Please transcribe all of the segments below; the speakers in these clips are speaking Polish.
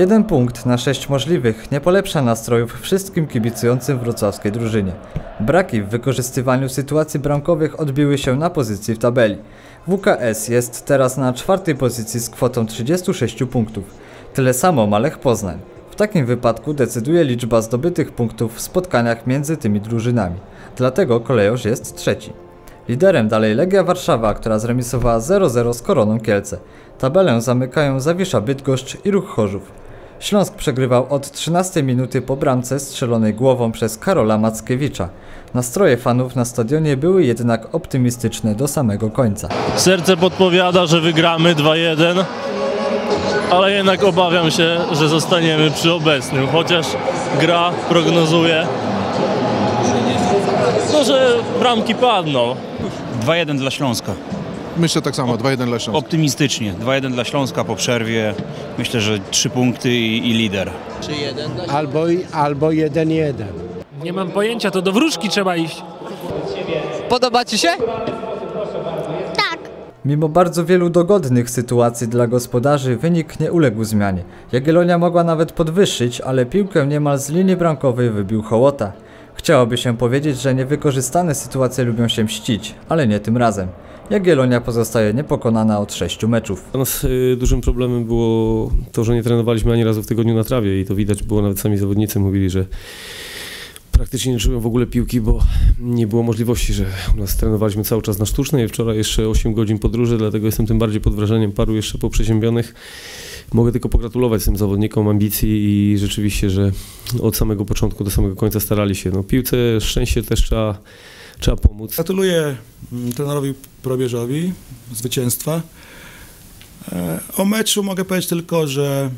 Jeden punkt na sześć możliwych nie polepsza nastrojów wszystkim kibicującym wrocławskiej drużynie. Braki w wykorzystywaniu sytuacji bramkowych odbiły się na pozycji w tabeli. WKS jest teraz na czwartej pozycji z kwotą 36 punktów. Tyle samo ma Lech Poznań. W takim wypadku decyduje liczba zdobytych punktów w spotkaniach między tymi drużynami. Dlatego kolejorz jest trzeci. Liderem dalej Legia Warszawa, która zremisowała 0-0 z Koroną Kielce. Tabelę zamykają Zawisza Bydgoszcz i Ruch Chorzów. Śląsk przegrywał od 13 minuty po bramce strzelonej głową przez Karola Mackiewicza. Nastroje fanów na stadionie były jednak optymistyczne do samego końca. Serce podpowiada, że wygramy 2-1, ale jednak obawiam się, że zostaniemy przy obecnym, chociaż gra prognozuje, no, że bramki padną. 2-1 dla Śląska. Myślę tak samo, 2-1 dla Śląska. Optymistycznie. 2-1 dla Śląska po przerwie. Myślę, że 3 punkty i, i lider. Albo, albo 1-1. Nie mam pojęcia, to do wróżki trzeba iść. Podoba ci się? Mimo bardzo wielu dogodnych sytuacji dla gospodarzy, wynik nie uległ zmianie. Jagiellonia mogła nawet podwyższyć, ale piłkę niemal z linii bramkowej wybił Hołota. Chciałoby się powiedzieć, że niewykorzystane sytuacje lubią się mścić, ale nie tym razem. Jagiellonia pozostaje niepokonana od sześciu meczów. Dla nas y, dużym problemem było to, że nie trenowaliśmy ani razu w tygodniu na trawie i to widać było, nawet sami zawodnicy mówili, że praktycznie nie czułem w ogóle piłki, bo nie było możliwości, że u nas trenowaliśmy cały czas na sztucznej. Wczoraj jeszcze 8 godzin podróży, dlatego jestem tym bardziej pod wrażeniem paru jeszcze poprzeziębionych. Mogę tylko pogratulować tym zawodnikom ambicji i rzeczywiście, że od samego początku do samego końca starali się. No, piłce szczęście też trzeba, trzeba pomóc. Gratuluję mm, trenerowi Probierzowi zwycięstwa. E, O meczu mogę powiedzieć tylko, że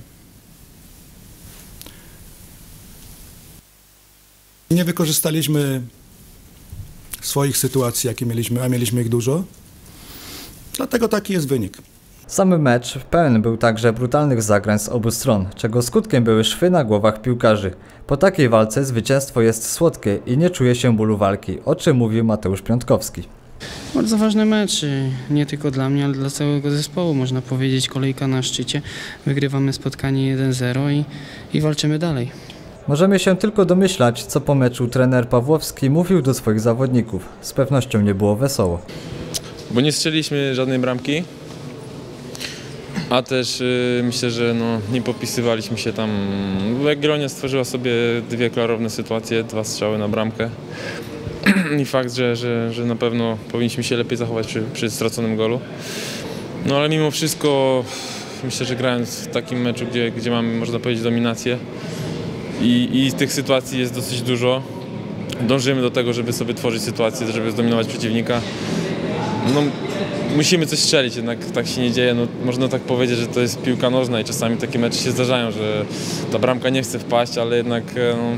nie wykorzystaliśmy swoich sytuacji, jakie mieliśmy, a mieliśmy ich dużo. Dlatego taki jest wynik. Sam mecz pełen był także brutalnych zagrań z obu stron, czego skutkiem były szwy na głowach piłkarzy. Po takiej walce zwycięstwo jest słodkie i nie czuje się bólu walki, o czym mówił Mateusz Piątkowski. Bardzo ważny mecz, nie tylko dla mnie, ale dla całego zespołu. Można powiedzieć, kolejka na szczycie. Wygrywamy spotkanie 1-0 i, i walczymy dalej. Możemy się tylko domyślać, co po meczu trener Pawłowski mówił do swoich zawodników. Z pewnością nie było wesoło. bo nie strzeliśmy żadnej bramki, a też y, myślę, że no, nie popisywaliśmy się tam. Jagiellonia stworzyła sobie dwie klarowne sytuacje, dwa strzały na bramkę i fakt, że, że, że na pewno powinniśmy się lepiej zachować przy, przy straconym golu. No ale mimo wszystko myślę, że grając w takim meczu, gdzie, gdzie mamy, można powiedzieć, dominację i, i tych sytuacji jest dosyć dużo, dążymy do tego, żeby sobie tworzyć sytuacje, żeby zdominować przeciwnika. No, musimy coś strzelić, jednak tak się nie dzieje. No, można tak powiedzieć, że to jest piłka nożna i czasami takie mecze się zdarzają, że ta bramka nie chce wpaść, ale jednak e, no,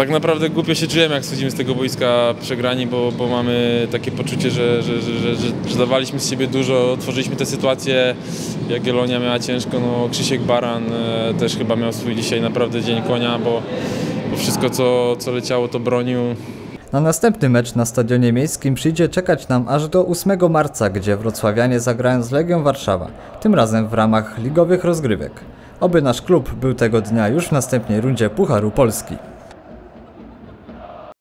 tak naprawdę głupio się czujemy, jak schodzimy z tego boiska przegrani, bo, bo mamy takie poczucie, że, że, że, że dawaliśmy z siebie dużo, tworzyliśmy te sytuacje. Jagiellonia miała ciężko, no Krzysiek Baran e, też chyba miał swój dzisiaj naprawdę dzień konia, bo, bo wszystko co, co leciało to bronił. Na następny mecz na Stadionie Miejskim przyjdzie czekać nam aż do 8 marca, gdzie wrocławianie zagrają z Legią Warszawa, tym razem w ramach ligowych rozgrywek. Oby nasz klub był tego dnia już w następnej rundzie Pucharu Polski.